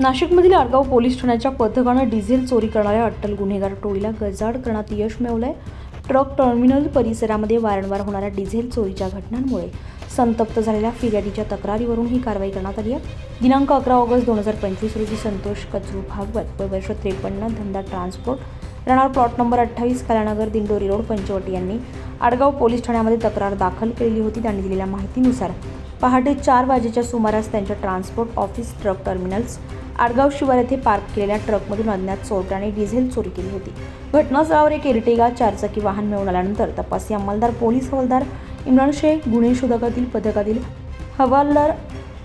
नाशिकमधील आडगाव पोलीस ठाण्याच्या पथकानं डिझेल चोरी करणाऱ्या अट्टल गुन्हेगार टोळीला गजाड करण्यात यश मिळवलंय. ट्रक टर्मिनल परिसरामध्ये वारंवार होणाऱ्या डिझेल चोरीच्या घटनांमुळे संतप्त झालेल्या फिर्यादीच्या तक्रारीवरून ही कारवाई करण्यात आली आहे. दिनांक अकरा ऑगस्ट दोन हजार पंचवीस रोजी संतोष कचरू भागवत व वर्ष त्रेपन्न धंदा ट्रान्सपोर्ट राहणार प्लॉट नंबर अठ्ठावीस कलानगर दिंडोरी रोड पंचवटी यांनी आडगाव पोलीस ठाण्यामध्ये तक्रार दाखल केलेली होती. त्यांनी दिलेल्या माहितीनुसार पहाटे चार वाजेच्या सुमारास त्यांच्या transport office truck terminals Adgaon शिवार येथे पार्क केलेल्या ट्रकमधून अज्ञात चोरट्याने डिझेल चोरी केली होती. घटनास्थळावर एक एर्टिगा चारचाकी वाहन मिळून आल्यानंतर तपासी अंमलदार पोलीस हवालदार इम्रान शेख गुन्हे शोधकातील पथकातील हवालदार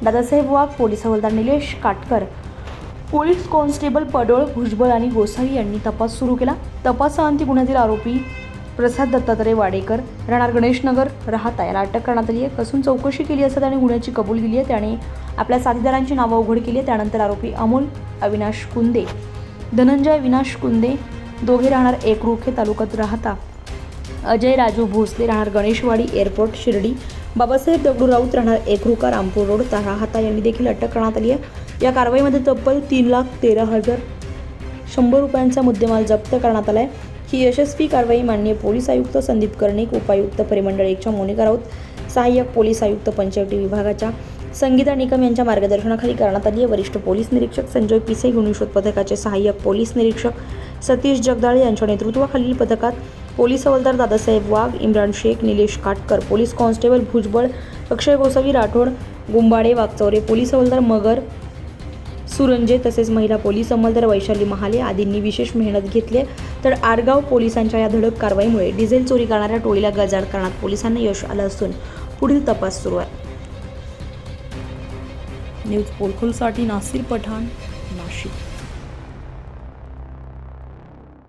दादासाहेब वाघ पोलीस हवालदार निलेश काटकर पोलीस कॉन्स्टेबल पडोळ भुजबळ आणि गोसावी यांनी तपास सुरू केला. तपासाअंती गुन्ह्यातील आरोपी प्रसाद दत्तात्रय वाडेकर राहणार गणेशनगर राहता. याला अटक करण्यात आली आहे. कसून चौकशी केली असता त्याने गुन्ह्याची कबूल दिली आहे. त्याने आपल्या साथीदारांची नावं उघड केली आहे त्यानंतर आरोपी अमोल अविनाश कुंदे धनंजय विनाश कुंदे दोघे राहणार एकरुखे तालुक्यात राहता. अजय राजू भोसले राहणार गणेशवाडी एअरपोर्ट शिर्डी. बाबासाहेब दगडू राऊत राहणार एकरुका रामपूर रोड ता- यांनी देखील अटक करण्यात आली आहे. या कारवाईमध्ये तब्बल तीन लाख तेरा हजार शंभर रुपयांचा मुद्देमाल जप्त करण्यात आला आहे ही यशस्वी कारवाई माननीय पोलीस आयुक्त संदीप कर्णिक उपायुक्त परिमंडळ एकच्या मोनिका राऊत सहाय्यक पोलीस आयुक्त पंचायती विभागाच्या संगीता निकम यांच्या मार्गदर्शनाखाली करण्यात आली आहे. वरिष्ठ पोलीस निरीक्षक संजय पिसे गुन्हे शोध पथकाचे सहाय्यक पोलीस निरीक्षक सतीश जगदाळे यांच्या नेतृत्वाखालील पथकात पोलीस हवालदार Dadasaheb Wagh Imran Shaikh Nilesh Katkar police constable Bhujbal Akshay Gosavi Rathod Gumbade Wagchaure police हवालदार मगर सुरंजे तसेच महिला पोलीस अंमलदार वैशाली महाले आदींनी विशेष मेहनत घेतली तर आडगाव पोलिसांच्या या धडक कारवाईमुळे डिझेल चोरी करणाऱ्या टोळीला गजाड करण्यात पोलिसांना यश आलं असून पुढील तपास सुरू आहे. न्यूज पोलखोलसाठी नासिर पठाण नाशिक.